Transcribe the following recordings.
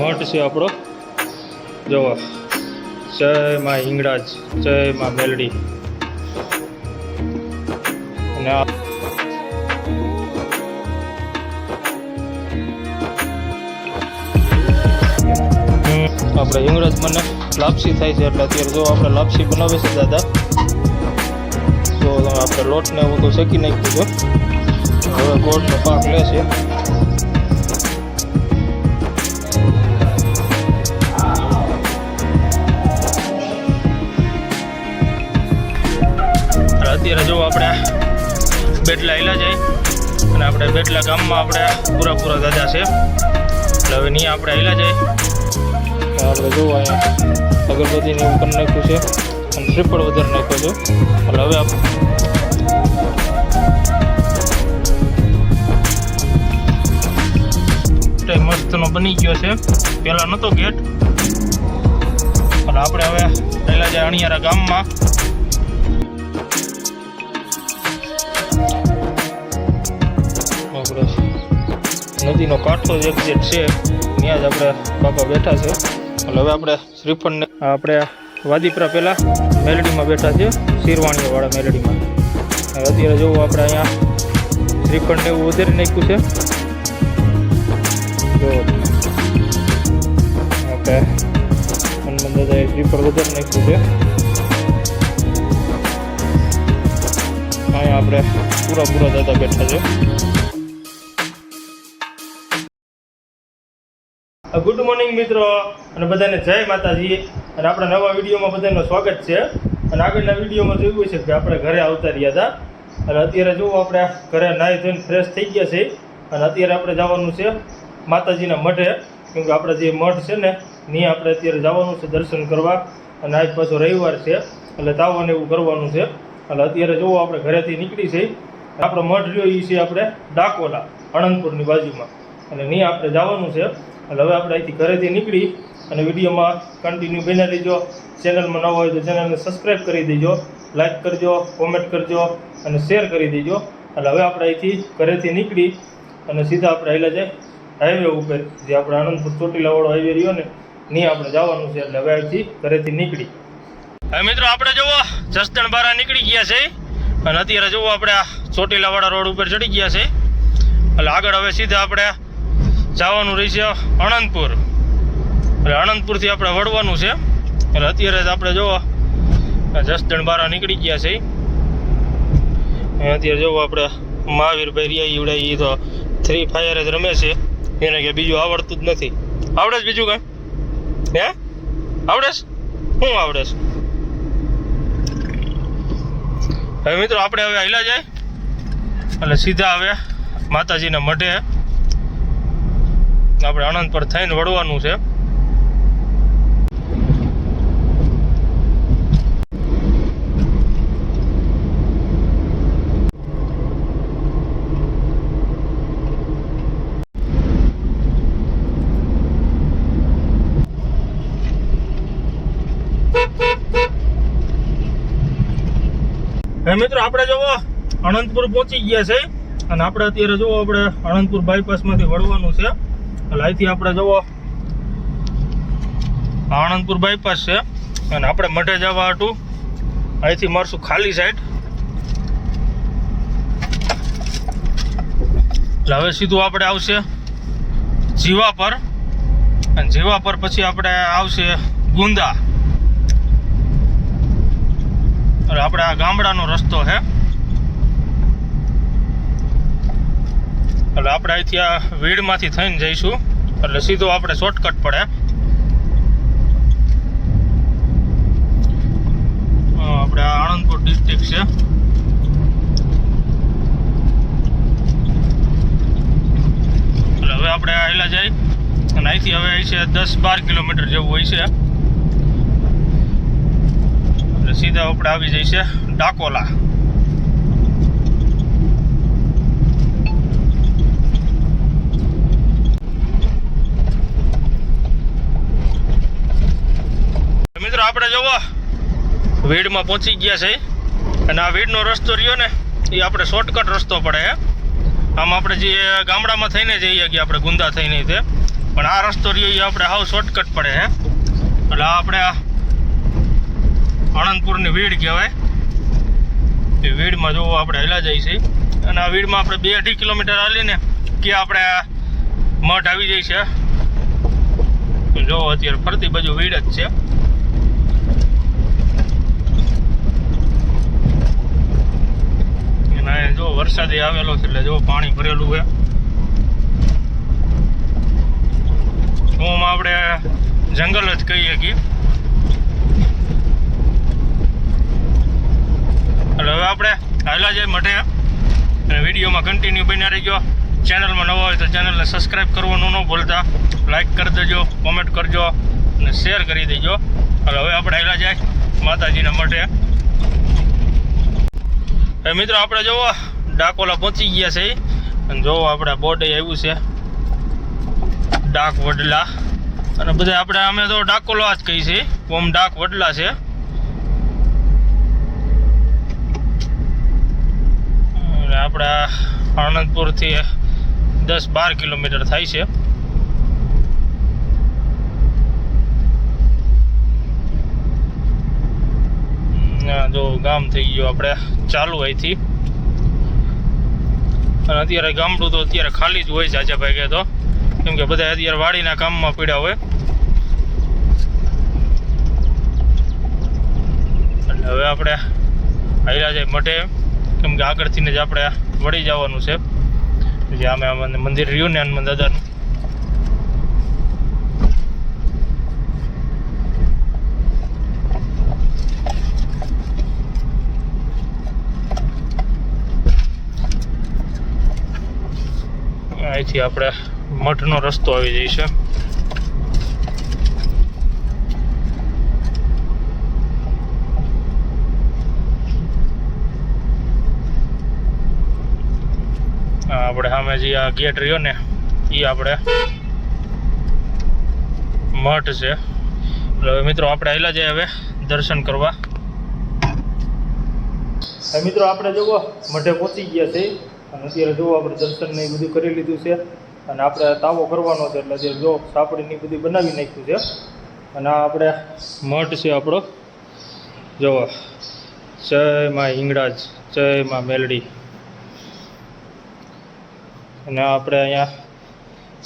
મઠ છે આપણો. જોવો. જય માં હિંગળાજ, જય માં મેલડી. અને આ આપણે હિંગળાજ મને લાપસી થાય છે એટલે અત્યારે જો આપણે લાપસી બનાવે છે દાદા, તો આપણે લોટને એવું તો શેકી નાખ્યું છે. હવે ગોળનો પાક લે અને આપણે બેટલા હિલા જાય અને આપણે બેટલા ગામમાં આપણે પૂરા પૂરા દાદા છે. એટલે હવે નહીં આપણે હિલા જાય આપણે જોવા અહીંયા અગરબત્તીને એવું નાખ્યું છે. અને શ્રીફળ વધારે નાખ્યો છે. એટલે હવે આપણે મસ્તનો બની ગયો છે. પહેલાં નહોતો ગેટ. અને આપણે હવે પહેલાં જે અણિયારા ગામમાં. આપણે નદીનો કાંઠો જ એક્ઝેટ છે, ત્યાં જ આપણે બાપા બેઠા છે. એટલે હવે આપણે શ્રીફળને આપણે વાદીપરા પહેલાં મેલડીમાં બેઠા છે શિરવાણીવાળા મેલડીમાં. અત્યારે જોવું આપણે અહીંયા શ્રીફળને એવું વધારી નાખ્યું છે. જો. ઓકે હનુમાન દાદાએ શ્રીફળ વધારી નાખ્યું છે. અહીંયા આપણે પૂરા પૂરા દાદા બેઠા છે. ગુડ મોર્નિંગ મિત્રો, અને બધાને જય માતાજી. અને આપણા નવા વિડીયોમાં બધાનું સ્વાગત છે. અને આગળના વિડીયોમાં જોયું છે કે આપણે ઘરે આવતા રહ્યા હતા. અને અત્યારે જુઓ આપણે ઘરે નાહી ધોઈને ફ્રેશ થઈ ગયા છે અને અત્યારે આપણે જવાનું છે માતાજીના મઠે કેમ કે આપણે જે મઠ છે ને, ત્યાં આપણે અત્યારે જવાનું છે દર્શન કરવા. અને આજ પાછો રવિવાર છે, એટલે તાવને એવું કરવાનું છે. એટલે અત્યારે જુઓ આપણે ઘરેથી નીકળી છે આપણો મઠ રહ્યો એ છે આપણે ડાકોલા, આણંદપુરની બાજુમાં. અને ત્યાં આપણે જવાનું છે એટલે હવે આપણે અહીંથી ઘરેથી નીકળી અને વિડીયોમાં કન્ટિન્યુ બની રહીજો. ચેનલમાં ન હોય તો ચેનલને સબસ્ક્રાઈબ કરી દેજો લાઈક કરજો કોમેન્ટ કરજો અને શેર કરી દેજો. એટલે હવે આપણે અહીંથી ઘરેથી નીકળી અને સીધા આપણે આવેલા જાય હાઈવે ઉપર, જે આપણે આનંદપુર ચોટીલાવાળો હાઈવે રહ્યો ને નહીં આપણે જવાનું છે. એટલે હવે અહીંથી ઘરેથી નીકળી. હવે મિત્રો આપણે જુઓ, જસદણ બારા નીકળી ગયા છે. અને અત્યારે જુઓ આપણે ચોટીલાવાળા રોડ ઉપર ચડી ગયા છે. એટલે આગળ હવે સીધા આપણે જવાનું રહેશે આણંદપુર એટલે આણંદપુરથી આપણે વળવાનું છે. એટલે અત્યારે જ આપણે જુઓ જસદણ બારા નીકળી ગયા છે. અત્યારે જોવો આપણે મહાવીરભાઈ રિયા ઈવડે એ તો થ્રી ફાયર જ રમે છે. એને કે બીજું આવડતું જ નથી. આવડે છે બીજું કાંઈ? હે? આવડે છે? શું આવડે હવે મિત્રો, આપણે હવે હિલા જાય. એટલે સીધા હવે માતાજીના મઢે. આપણે આણંદ પર થઈને વળવાનું છે. મિત્રો, આપણે જોવો અનંતપુર પહોંચી ગયા છે. અને આપણે અત્યારે જોવો આપણે આણંદપુર બાયપાસમાંથી વળવાનું છે. એટલે અહીંથી આપણે જવો આણંદપુર બાયપાસ છે. અને આપણે મઢે જવા હતું અહીંથી મારશું ખાલી સાઈડ એટલે હવે સીધું આપણે આવશે જીવા પર. અને જીવા પર પછી આપણે આવશે ગુંદા. એટલે આપણે આ ગામડાનો રસ્તો છે. એટલે આપણે અહીંથી આ વીડમાંથી થઈને જઈશું. એટલે સીધો આપણે શોર્ટકટ પડે. આપણે આણંદપુર ડિસ્ટ્રિક્ટ છે. એટલે હવે આપણે આવેલા જાય. અને અહીંથી હવે અહીં છે દસ બાર કિલોમીટર જેવું હોય છે. એટલે સીધા આપણે આવી જઈશે ડાકોલા મિત્રો આપણે જોવો વીડમાં પહોંચી ગયા છે. અને આ વીડનો રસ્તો રહ્યો ને, એ આપણે શોર્ટકટ રસ્તો પડે હે આમ આપણે જે ગામડામાં થઈને જઈએ કે આપણે ગુંદા થઈને તે. પણ આ રસ્તો રહ્યો એ આપણે હાવ શોર્ટકટ પડે હે. એટલે આપણે આણંદપુરની વીડ કહેવાય. એ વીડમાં જોવો આપણે હેલા જાય છે. અને આ વીડમાં આપણે બે અઢી કિલોમીટર હાલીને કે આપણે મઠ આવી જાય છે. જોવો અત્યારે ફરતી બાજુ વીડ જ છે. અહીંયા જો વરસાદ આવેલો છે એટલે જો પાણી ભરેલું છે. ઓમ આપણે જંગલ જ કહી શકીએ એટલે હવે આપણે હાલા જાય મઠે અને વિડીયોમાં કન્ટિન્યુ બન્યા રહીજો. ચેનલમાં નવા હોય તો ચેનલને સબસ્ક્રાઈબ કરવાનું ન ભૂલતા. લાઇક કરી દેજો કોમેન્ટ કરજો અને શેર કરી દેજો. એટલે હવે આપણે હાલા જાય માતાજીના મઠે મિત્રો, આપણે જોવો ડાકોલા પહોંચી ગયા છે. અને જોવો આપણે બોર્ડે આવ્યું છે ડાક વડલા અને બધા આપણે અમે તો ડાકોલા જ કહી છે ઓમ ડાક વડલા છે આપણે આણંદપુરથી દસ બાર કિલોમીટર થાય છે. ના જો ગામ થઈ ગયું આપણે ચાલુ અહીંથી. અને અત્યારે ગામડું તો અત્યારે ખાલી જ હોય જાજા ભાગે તો. કેમ કે બધા અત્યારે વાડીના કામમાં પીડા હોય. એટલે હવે આપણે હાલ્યા જાય મઠે કેમ કે આગળથી જ આપણે વળી જવાનું છે. જે આમાં મંદિર રહ્યું ને હનુમાન દાદાનું. અહીંથી આપણે મઠનો રસ્તો આવી છે. આપણે સામે જે આ ગેટ રહ્યો ને એ આપણે મઠ છે. એટલે મિત્રો આપણે આવેલા જાય હવે દર્શન કરવા. મિત્રો આપણે જુઓ, મઠે પહોંચી ગયા છે અને અત્યારે જો આપણે દર્શન ને એ બધું કરી લીધું છે અને આપણે તાવો કરવાનો છે એટલે અત્યારે જો સાપડીની બધી બનાવી નાખ્યું છે અને આ આપણે મઠ છે આપણો. જુઓ. જય માં હિંગળાજ, જય માં મેલડી. અને આપણે અહીંયા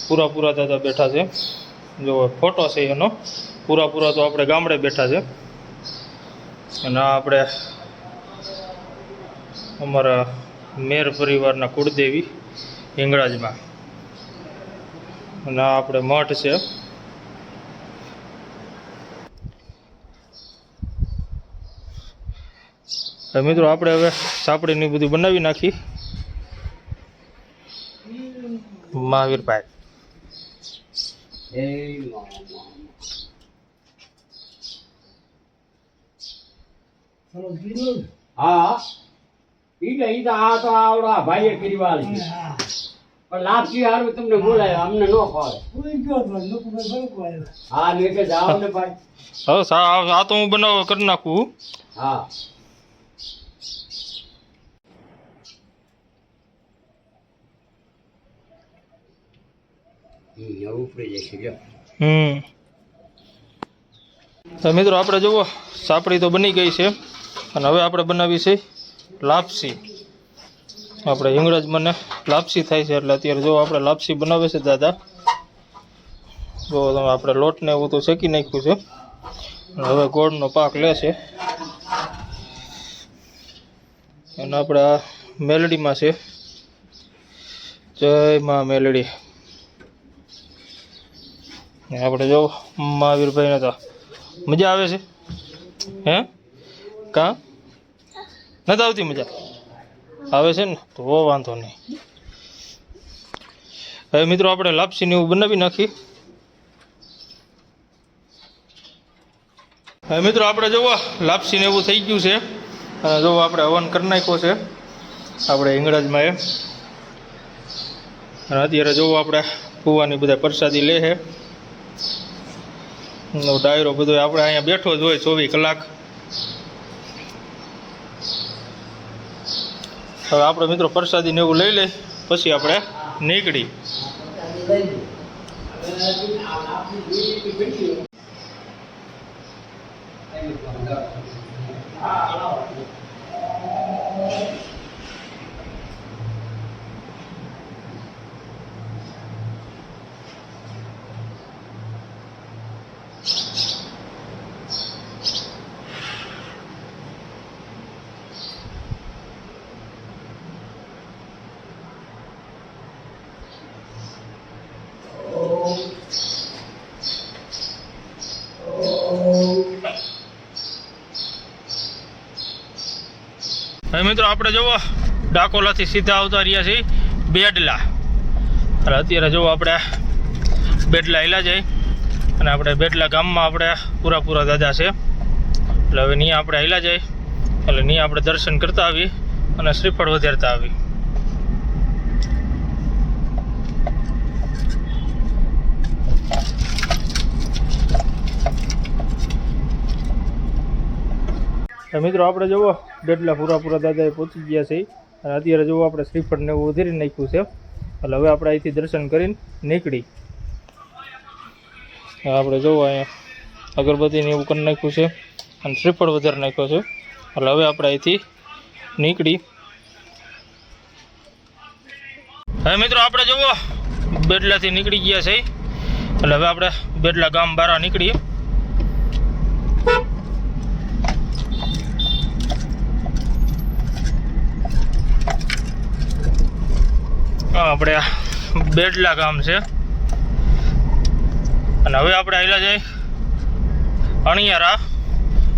પૂરા પૂરા દાદા બેઠા છે. જો ફોટો છે એનો. પૂરા પૂરા તો આપણે ગામડે બેઠા છે. અને આપણે અમારા મેર પરિવારના કુળદેવી હિંગળાજમાં. અને આપણે મઠ છે. મિત્રો આપણે હવે સાપડીની બધું બનાવી નાખી. મહાવીરભાઈ. હા. તો ઈ તો આ તો આવડા ભાઈએ કરી વાળી પણ લાપસી હારું તમને બોલાય અમને ન ફાવે. હા ને કે જાવ ને ભાઈ. હવે સા- આ આ તો હું બનાવ કરી નાખું. હા. હમ. તો મિત્રો આપણે જુઓ સાપડી તો બની ગઈ છે. અને હવે આપણે બનાવી છે લાપસી. આપણે હિંગળાજ મને લાપસી થાય છે એટલે અત્યારે જો આપણે લાપસી બનાવે છે દાદા, જો તમે આપણે લોટને એવું તો શેકી નાખ્યું છે. હવે ગોળનો પાક લે છે. અને આપણે આ મેલડીમાં છે. જય માં મેલડી આપણે જો મહાવીરભાઈને તો મજા આવે છે. હે? કા? નથી આવતી મજા? આવે છે ને? તો વાંધો નહીં. હવે મિત્રો આપણે લાપસીને એવું બનાવી નાખી. હવે મિત્રો આપણે જોવો લાપસીને એવું થઈ ગયું છે. અને જો આપણે હવન કરી નાખ્યો છે. આપણે ઇંગળાજમાં એ અને અત્યારે જોવો આપણે કૂવાની બધા પ્રસાદી લે છે. ડાયરો બધો આપણે અહીંયા બેઠો જ હોય ચોવીસ કલાક. હવે આપણે મિત્રો પ્રસાદીને એવું લઈ લઈ પછી આપણે નીકળી. હવે મિત્રો, આપણે જુઓ, ડાકોલાથી સીધા આવતા રહ્યા છીએ બેડલા. અને અત્યારે જુઓ આપણે બેડલા એલા જાય અને આપણે બેડલા ગામમાં આપણે પૂરા દાદા છે. એટલે હવે ત્યાં આપણે હેલા જાય એટલે ત્યાં આપણે દર્શન કરતા આવી અને શ્રીફળ વધારતા આવી મિત્રો, આપણે જુઓ બેડલા પૂરા પૂરા દાદાએ પહોંચી ગયા છે. અને અત્યારે જો આપણે શ્રીફળ ને એવું વધારી નાખ્યું છે, એટલે હવે આપણે અહીંથી દર્શન કરીને નીકળી. આપણે જોવો અહીંયા. અગરબત્તી ને એવું કરી નાખ્યું છે અને શ્રીફળ વધારે નાખ્યો છે. એટલે હવે આપણે અહીંથી નીકળી. હવે મિત્રો આપણે જુઓ બેડલાથી નીકળી ગયા છે. એટલે હવે આપણે બેડલા ગામ બહાર નીકળીએ. આપણે બેડલા ગામ છે. અને હવે આપણે આવેલા જઈ અણિયારા,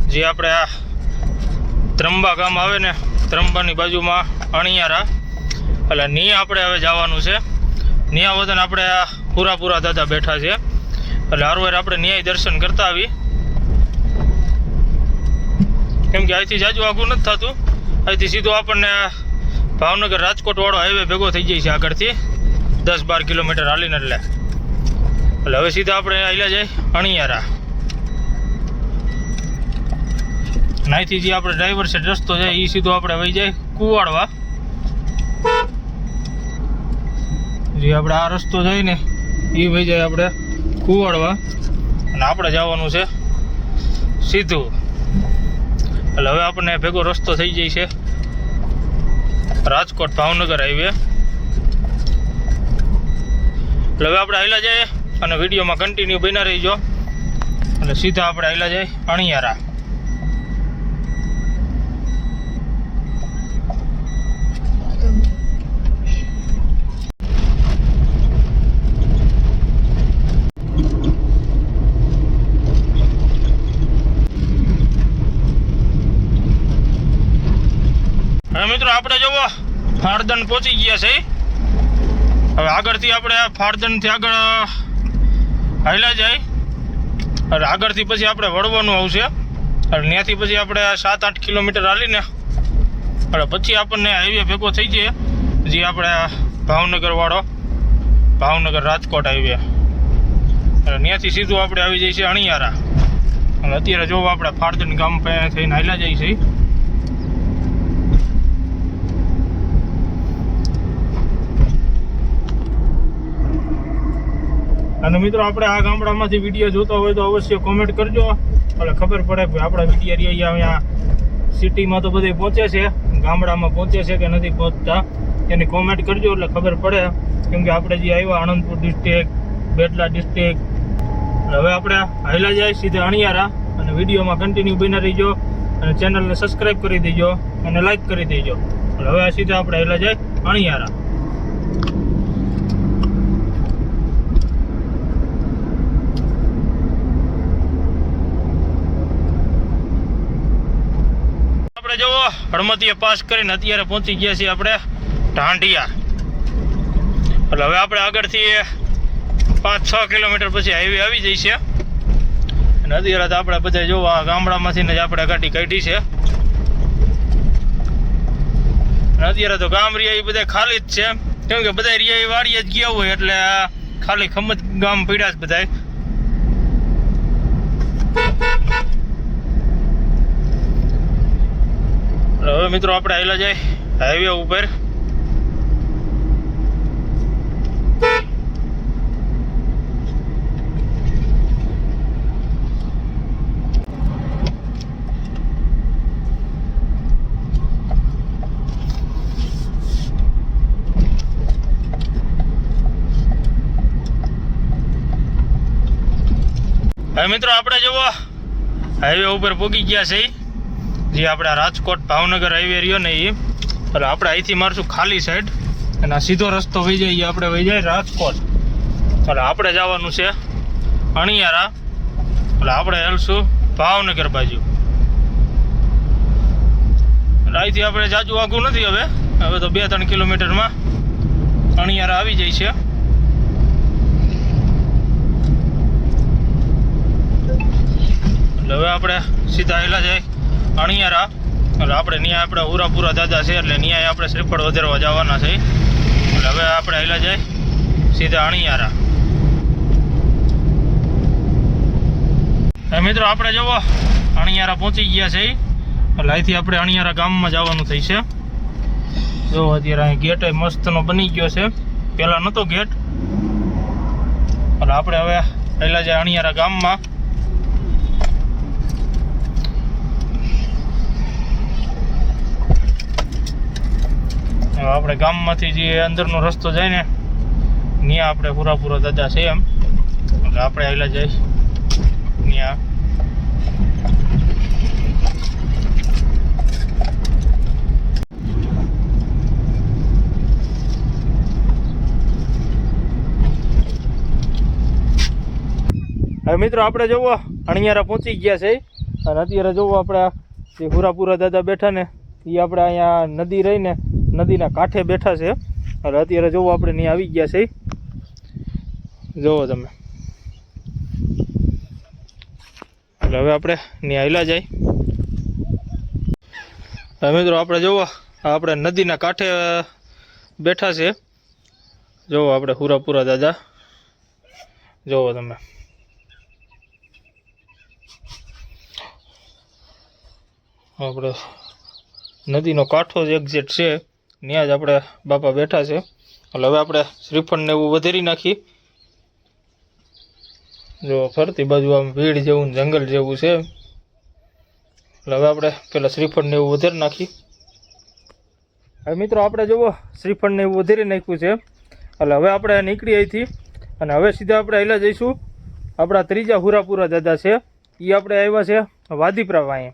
જે આપણે આ ત્રંબા ગામ આવે ને, ત્રંબાની બાજુમાં અણિયારા. એટલે ની આપણે હવે જવાનું છે. નિયા વતન આપણે આ પૂરા પૂરા દાદા બેઠા છે. એટલે હારવાર આપણે ન્યાય દર્શન કરતા આવી. કેમ કે અહીંથી જાજુ આઘું નથી થતું. અહીંથી સીધું આપણને ભાવનગર રાજકોટ વાળો હાઈવે ભેગો થઈ જાય છે આગળથી. દસ બાર કિલોમીટર હાલીને એટલે. એટલે હવે સીધા આપણે આવેલા જાય અણિયારા. અહીંથી જે આપણે ડ્રાઈવર છે, રસ્તો છે એ સીધો આપણે વહી જાય કુવાડવા. જે આપણે આ રસ્તો જાય ને એ વહી જાય આપણે કુવાડવા. અને આપણે જવાનું છે સીધું. એટલે હવે આપણને ભેગો રસ્તો થઈ જાય છે. રાજકોટ ભાવનગર હાઈવે. એટલે હવે આપણે હાઈલા જઈએ અને વિડીયોમાં કન્ટિન્યુ બના રહીજો. એટલે સીધા આપણે હાઈલા જઈએ અણિયારા. મિત્રો, આપણે જોવો, ફાળદન પહોંચી ગયા છે. હવે આગળથી આપણે ફાળદનથી આગળ હાઈલા જાય. અને આગળથી પછી આપણે વળવાનું આવશે. અને ત્યાંથી પછી આપણે સાત આઠ કિલોમીટર હાલીને અને પછી આપણને હાઈવે ભેગો થઈ જાય, જે આપણે આ ભાવનગર રાજકોટ હાઈવે અને ત્યાંથી સીધું આપણે આવી જઈએ છીએ અણિયારા. અને અત્યારે જોવો, આપણે ફાળદન ગામ થઈને હાલ્યા જઈએ છીએ. અને મિત્રો, આપણે આ ગામડામાંથી વીડિયો જોતા હોય તો અવશ્ય કોમેન્ટ કરજો. એટલે ખબર પડે કે આપણા વીડિયો રહ્યા અહીંયા સિટીમાં તો બધે પહોંચે છે. ગામડામાં પહોંચે છે કે નથી પહોંચતા, એની કોમેન્ટ કરજો એટલે ખબર પડે. કેમ કે આપણે જે આવ્યા, આણંદપુર ડિસ્ટ્રિક્ટ બેટલા ડિસ્ટ્રિક્ટ હવે આપણે હાઈલા જાય સીધા અણિયારા અને વિડીયોમાં કન્ટિન્યુ બની રહીજો અને ચેનલને સબસ્ક્રાઈબ કરી દેજો અને લાઈક કરી દેજો. હવે સીધા આપણે હાઈલા જાય અણિયારા. જુઓ, હળમતીએ પાસ કરીને અત્યારે પહોંચી ગયા છીએ આપણે ઢાંઢિયા. એટલે હવે આપણે આગળથી પાંચ છ કિલોમીટર પછી હાઈવે આવી જઈ છે. અને અત્યારે આપણે બધા જોવા ગામડામાંથી જ આપણે ગાડી કાઢી છે. અત્યારે તો ગામ રિયા એ બધા ખાલી જ છે. કેમ કે બધા રિયા એ વાડીએ જ ગયા હોય એટલે ખાલી ખમત ગામ પીડ્યા જ બધાય. Ayo, mitro, apa dahil aja? Ayo via upper. Ayo, mitro, apa aja buah? Ayo via upper, buki dia sih. જે આપણા રાજકોટ ભાવનગર હાઈવે રહ્યો ને એ એટલે આપણે અહીંથી મારશું ખાલી સાઈડ અને આ સીધો રસ્તો વહી જાય એ આપણે વહી જાય રાજકોટ. એટલે આપણે જવાનું છે અણિયારા. એટલે આપણે હેલશું ભાવનગર બાજુ. એટલે અહીંથી આપણે જાજુ આઘું નથી હવે. હવે તો બે ત્રણ કિલોમીટરમાં અણિયારા આવી જાય છે. એટલે હવે આપણે સીધા હેલા જાય. અણિયારા. એટલે આપણે ત્યાં આપણે ઉરાપુરા દાદા છે, એટલે ત્યાં આપણે શ્રીફળ વધારવા જવાના છે. એટલે હવે આપણે હેલા જાય સીધા અણિયારા. મિત્રો, આપણે જુઓ અણિયારા પહોંચી ગયા છે. એટલે અહીંથી આપણે અણિયારા ગામમાં જવાનું થઈ છે. જો, અત્યારે અહીં ગેટ મસ્તનો બની ગયો છે. પહેલાં નહોતો ગેટ. એટલે આપણે હવે પહેલાં જાય અણિયારા ગામમાં. આપણે ગામમાંથી જે અંદરનો રસ્તો જાય ને ત્યાં આપણે પૂરા પૂરા દાદા છે એમ. એટલે આપણે આવેલા જઈશ ત્યાં હવે મિત્રો આપણે જોવો, અણિયારા પહોંચી ગયા છે. અને અત્યારે જોવો આપણે જે હુરાપુરા દાદા બેઠા ને એ આપણે અહીંયા નદી રહીને નદીના કાંઠે બેઠા છે. અને અત્યારે જોવો આપણે ત્યાં આવી ગયા છે. જોવો તમે. એટલે હવે આપણે ત્યાં આવેલા જાય. મિત્રો આપણે જોવો, આપણે નદીના કાંઠે બેઠા છે. જોવો આપણે હુરાપુરા દાદા. જોવો તમે. આપણે નદીનો કાંઠો જ એક્ઝેક્ટ છે. ત્યાં જ આપણે બાપા બેઠા છે. એટલે હવે આપણે શ્રીફળને એવું વધારી નાખી. જો ફરતી બાજુ આમ ભીડ જેવું જંગલ જેવું છે. એટલે હવે આપણે પેલા શ્રીફળને એવું વધારી નાખી. હવે મિત્રો આપણે જુઓ શ્રીફળને એવું વધારી નાખ્યું છે. એટલે હવે આપણે નીકળી અહીંથી અને હવે સીધા આપણે હેલા જઈશું. આપણા ત્રીજા હુરાપુરા દાદા છે. એ આપણે આવ્યા છે વાદીપરા વાંએ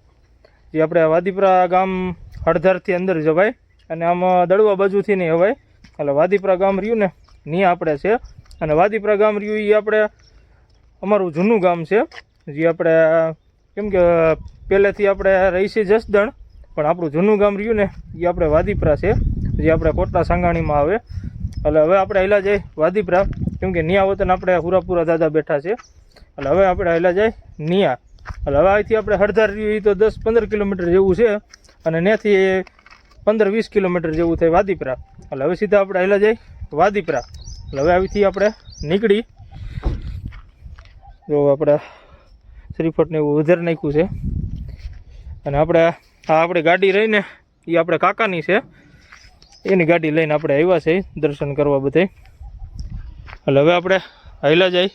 જે આપણે વાદીપરા ગામ હળધરથી અંદર જવાય. અને આમ દડવા બાજુથી નહીં હવાય. એટલે વાદીપરા ગામ રહ્યું ને ત્યાં આપણે છે. અને વાદીપરા ગામ રહ્યું એ આપણે, અમારું જૂનું ગામ છે. જે આપણે, કેમ કે, પહેલેથી આપણે રહી જસદણ. પણ આપણું જૂનું ગામ રહ્યું ને એ આપણે વાદીપરા છે. જે આપણે કોટલા સાંગાણીમાં આવે. એટલે હવે આપણે હેલા જાય વાદીપરા. કેમ કે નિયા વતન આપણે હુરાપુરા દાદા બેઠા છે. એટલે હવે આપણે હેલા જાય નિયા. એટલે હવે અહીંથી આપણે હળધાર રહ્યું એ તો દસ પંદર કિલોમીટર જેવું છે. અને ત્યાંથી પંદર વીસ કિલોમીટર જેવું થાય વાદીપરા. એટલે હવે સીધા આપણે હેલા જાય વાદીપરા. એટલે હવે આવીથી આપણે નીકળી. જો આપણે શ્રીફળને એવું વધારે નાખ્યું છે. અને આપણે આ આપણી ગાડી રહીને એ આપણે કાકાની છે. એની ગાડી લઈને આપણે આવ્યા છે દર્શન કરવા બધે એટલે હવે આપણે હાઈલા જાય.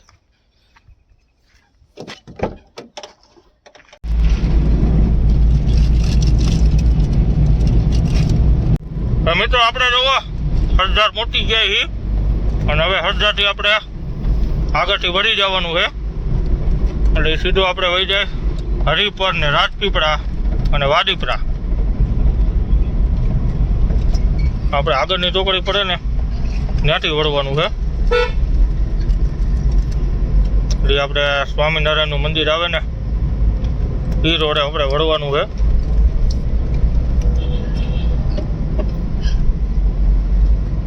મિત્રો આપણે જોવો હળદર મોટી ગયા હી અને હવે હળદરથી આપણે આગળથી વળી જવાનું છે. એટલે સીધું આપણે વહી જાય હરિપર ને રાજપીપળા અને વાડીપરા. આપણે આગળની ચોકડી પડે ને, ત્યાંથી વળવાનું છે. એટલે આપણે સ્વામિનારાયણનું મંદિર આવે ને એ રોડે આપણે વળવાનું છે આપણે અહીંથી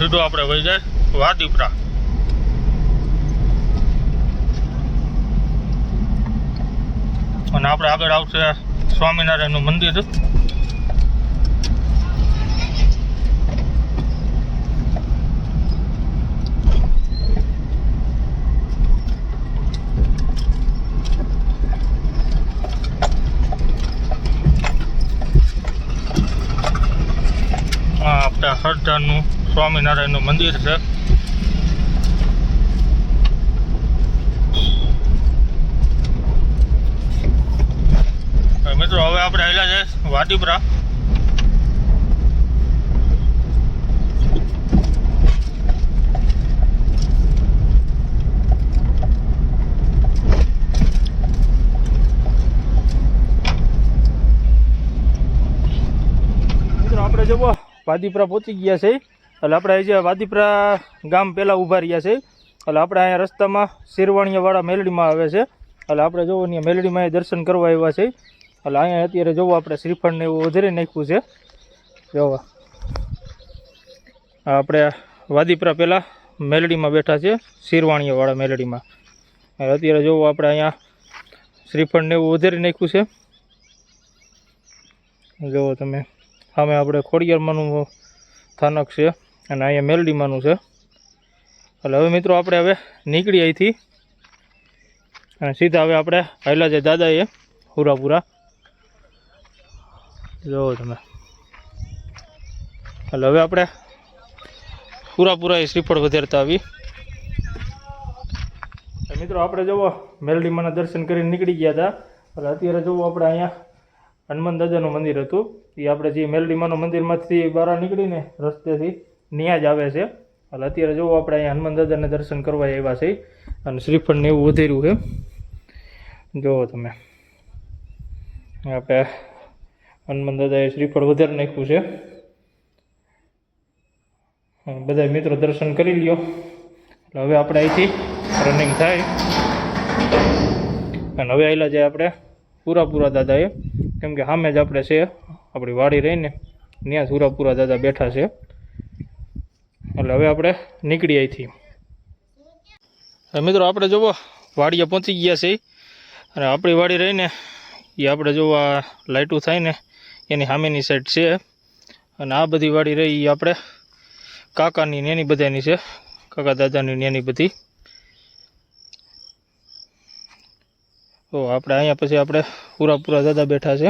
સીધો આપણે વહી જાય. વાદીપરા. અને આપણે આગળ આવશે સ્વામિનારાયણનું મંદિર. આપણા હરદાનું સ્વામિનારાયણનું મંદિર છે. મિત્રો, હવે આપણે આવેલા છે વાદીપરા. આપણે જવો વાદીપરા પહોંચી ગયા છે. એટલે આપણે અહીં જે વાદીપરા ગામ પહેલાં ઊભા રહ્યા છે, એટલે આપણે અહીંયા રસ્તામાં શેરવાણીયાવાળા મેલડીમાં આવે છે. એટલે આપણે જોવો અહીંયા મેલડીમાં અહીં દર્શન કરવા આવ્યા છે. એટલે અહીંયા અત્યારે જોવો આપણે શ્રીફળને એવું વધારે નાખ્યું છે. જોવો. આપણે વાદીપરા પહેલાં મેલડીમાં બેઠા છે, શેરવાણીયાવાળા મેલડીમાં. અત્યારે જોવો આપણે અહીંયા શ્રીફળને એવું વધારે નાખ્યું છે. જોવો તમે. સામે આપણે ખોડિયારમાંનું સ્થાનક છે. અને અહીંયા મેલડીમાંનું છે. એટલે હવે મિત્રો આપણે હવે નીકળી અહીંથી. અને સીધા હવે આપણે હાલ્યા છે દાદાએ હુરાપુરા. જોવો તમે. એટલે હવે આપણે પૂરાપુરા એ શ્રીફળ વધારતા આવી. મિત્રો આપણે જુઓ, મેલડીમાંના દર્શન કરીને નીકળી ગયા હતા. એટલે અત્યારે જુઓ આપણે અહીંયા હનુમાન દાદાનું મંદિર હતું. એ આપણે જે મેલડીમાનું મંદિરમાંથી બહાર નીકળીને રસ્તેથી ત્યાં જ આવે છે. એટલે અત્યારે જુઓ આપણે અહીંયા હનુમાન દાદાને દર્શન કરવા આવ્યા છે અને શ્રીફળને એવું વધેર્યું છે. જુઓ તમે. આપણે હનુમાન દાદાએ શ્રીફળ વધારે નાખ્યું છે. બધા મિત્રો દર્શન કરી લ્યો. એટલે હવે આપણે અહીંથી રનિંગ થાય. અને હવે આવેલા જાય આપણે પૂરા પૂરા દાદાએ. કેમ કે સામે જ આપણે છે, આપણી વાડી રહીને. ત્યાં પૂરા પૂરા દાદા બેઠા છે. એટલે હવે આપણે નીકળી અહીંથી મિત્રો આપણે જોવો, વાડીએ પહોંચી ગયા છે અને આપણી વાડી રહીને એ આપણે જોવો આ લાઇટું થાય ને, એની સામેની સાઈડ છે. અને આ બધી વાડી રહી એ આપણે કાકાની ને એની બધાની છે. કાકા દાદાની ને એની બધી. તો આપણે અહીંયા પછી આપણે પૂરા પૂરા દાદા બેઠા છે.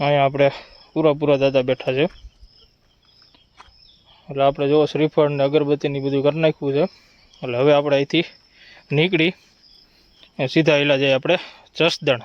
અહીંયા આપણે પૂરા પૂરા દાદા બેઠા છે. એટલે આપણે જો શ્રીફળ ને અગરબત્તીની બધું કરી નાખ્યું છે. એટલે હવે આપણે અહીંથી નીકળી સીધા એલા જઈએ આપણે જસદણ.